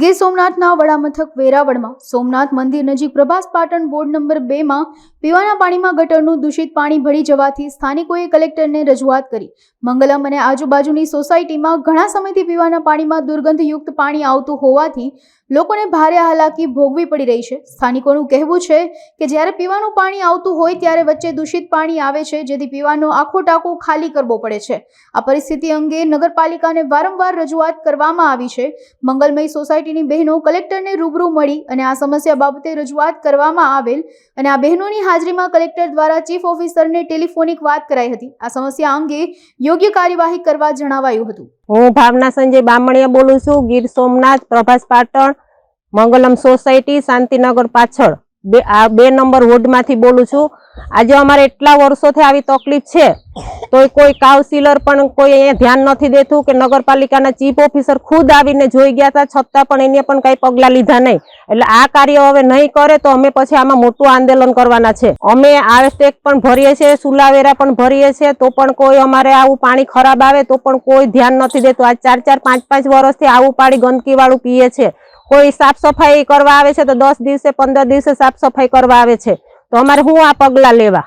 ગીર સોમનાથના વડામથક વેરાવળમાં સોમનાથ મંદિર નજીક Prabhas Patan board number બેમાં પીવાના પાણીમાં ગટરનું દૂષિત પાણી ભળી જવાથી સ્થાનિકોએ કલેક્ટરને રજૂઆત કરી. મંગલમ અને આજુબાજુની સોસાયટીમાં ઘણા સમયથી પીવાના પાણીમાં દુર્ગંધયુક્ત પાણી આવતું હોવાથી લોકોને ભારે હાલાકી ભોગવી પડી રહી છે. સ્થાનિકોનું કહેવું છે કે જ્યારે પીવાનું પાણી આવતું હોય ત્યારે વચ્ચે દૂષિત પાણી આવે છે, જેથી પીવાનો આખો ટાંકો ખાલી કરવો પડે છે. આ પરિસ્થિતિ અંગે નગરપાલિકાને વારંવાર રજૂઆત કરવામાં આવી છે. મંગલમય સોસાયટીની બહેનો કલેક્ટરને રૂબરૂ મળી અને આ સમસ્યા બાબતે રજૂઆત કરવામાં આવેલ અને આ બહેનોની હાજરીમાં કલેક્ટર દ્વારા ચીફ ઓફિસરને ટેલિફોનિક વાત કરાઈ હતી. આ સમસ્યા અંગે યોગ્ય કાર્યવાહી કરવા જણાવાયું હતું. હું ભાવના સંજય બામણીયા બોલું છું. ગીર સોમનાથ, પ્રભાસ પાટણ, મંગલમ સોસાયટી, શાંતિનગર પાછળ. બે, આ બે નંબર વોર્ડમાંથી બોલું છું. આજે અમારે એટલા વર્ષોથી આવી તકલીફ છે તો કોઈ કાઉન્સિલર પણ કોઈ અહીંયા ધ્યાન નથી દેતું કે નગરપાલિકાના ચીફ ઓફિસર ખુદ આવીને જોઈ ગયા હતા, છતાં પણ એને પણ કંઈ પગલાં લીધા નહીં. એટલે આ કાર્ય હવે નહીં કરે, તો અમે પછી આમાં મોટું આંદોલન કરવાના છે. અમે આરએસટેક પણ ભરીએ છીએ, સુલાવેરા પણ ભરીએ છીએ, તો પણ કોઈ અમારે આવું પાણી ખરાબ આવે, તો પણ કોઈ ધ્યાન નથી દેતું. આ ચાર ચાર, પાંચ પાંચ વર્ષથી આવું પાણી ગંદકીવાળું પીએ છે. કોઈ સાફ સફાઈ કરવા આવે છે તો દસ દિવસે, પંદર દિવસે સાફ સફાઈ કરવા આવે છે. તો અમારે શું આ પગલાં લેવા?